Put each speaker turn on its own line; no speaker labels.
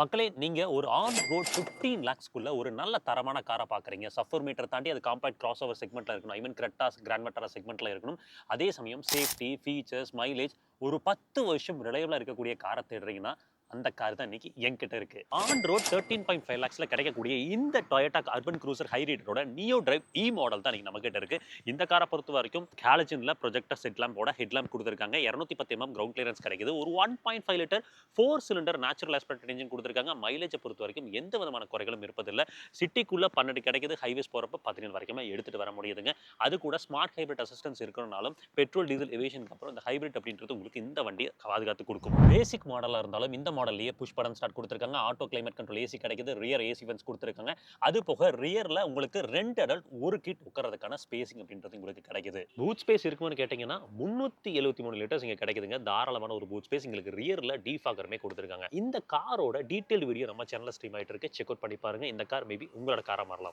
மக்களே நீங்கள் ஒரு ஆன் ரோட் ஃபிஃப்டீன் லேக்ஸ்க்குள்ள ஒரு நல்ல தரமான காரை பார்க்குறீங்க சஃபர் மீட்டர் தாண்டி அது காம்பேக்ட் கிராஸ் ஓவர் செக்மெண்ட்டில் இருக்கணும். ஐ மீன் கிரெட்டாஸ் கிராண்ட் மெட்டரா செக்மெண்ட்ல இருக்கணும். அதே சமயம் சேஃப்டி ஃபீச்சர்ஸ் மைலேஜ் ஒரு பத்து வருஷம் ரிலையபிளாக இருக்கக்கூடிய காரை தேடுறீங்கன்னா அந்த கார் தான் இன்னைக்கு என்கிட்ட இருக்கு. On road thirteen point five லேக்ஸில் கிடைக்கக்கூடிய இந்த டொயட்டா அர்பன் க்ரூசர் ஹைரீடரோட நியோ டிரைவ் இ மாடல் தான் இன்னைக்கு நம்ம கிட்ட இருக்கு. இந்த காரை பொறுத்த வரைக்கும் கேலஜின்ல ப்ரொஜெக்டர் செட் லேம்போட ஹெட் லேம்ப் கொடுத்துருக்காங்க. இரநூத்தி பத்து எம்எம் கிரவுண்ட் கிளியரன்ஸ் கிடைக்குது. ஒரு one point five litre four cylinder natural aspect engine கொடுத்துருக்காங்க. மைலேஜை பொறுத்த வரைக்கும் எந்த விதமான குறைகளும் இருப்பதில்லை. சிட்டிக்குள்ள பன்னெண்டு கிடைக்குது. ஹைவேஸ் போகிறப்ப பதினேழு வரைக்குமே எடுத்துட்டு வர முடியுதுங்க. அது கூட ஸ்மார்ட் ஹைபிரிட் அசிஸ்டன்ஸ் இருக்கிறனாலும் பெட்ரோல் டீசல் எவேஷனுக்கு அப்புறம் இந்த ஹைபிரிட் அப்படின்றது உங்களுக்கு இந்த வண்டியை பாதுகாத்து கொடுக்கும். பேசிக் மாடலாக இருந்தாலும் இந்த மாடல் மாடல்லையே புஷ் படம் ஸ்டார்ட் கொடுத்துருக்காங்க. ஆட்டோ கிளைமேட் கண்ட்ரோல் ஏசி கிடைக்குது. ரியர் ஏசி வென்ஸ் கொடுத்துருக்காங்க. அது போக ரியர்ல உங்களுக்கு ரெண்டு அடல்ட் ஒரு கிட் உட்கறதுக்கான ஸ்பேசிங் அப்படின்றது உங்களுக்கு கிடைக்குது. பூத் ஸ்பேஸ் இருக்குன்னு கேட்டிங்கன்னா முந்நூற்றி எழுபத்தி மூணு லிட்டர்ஸ் இங்கே கிடைக்குதுங்க. தாராளமான ஒரு பூத் ஸ்பேஸ் உங்களுக்கு ரியரில் டீஃபாகருமே கொடுத்துருக்காங்க. இந்த காரோட டீட்டெயில் வீடியோ நம்ம சேனலில் ஸ்ட்ரீம் ஆகிட்டு இருக்கு. செக் அவுட் பண்ணி பாருங்க. இந்த கார் மேபி உங்களோட காராக மாறலாம்.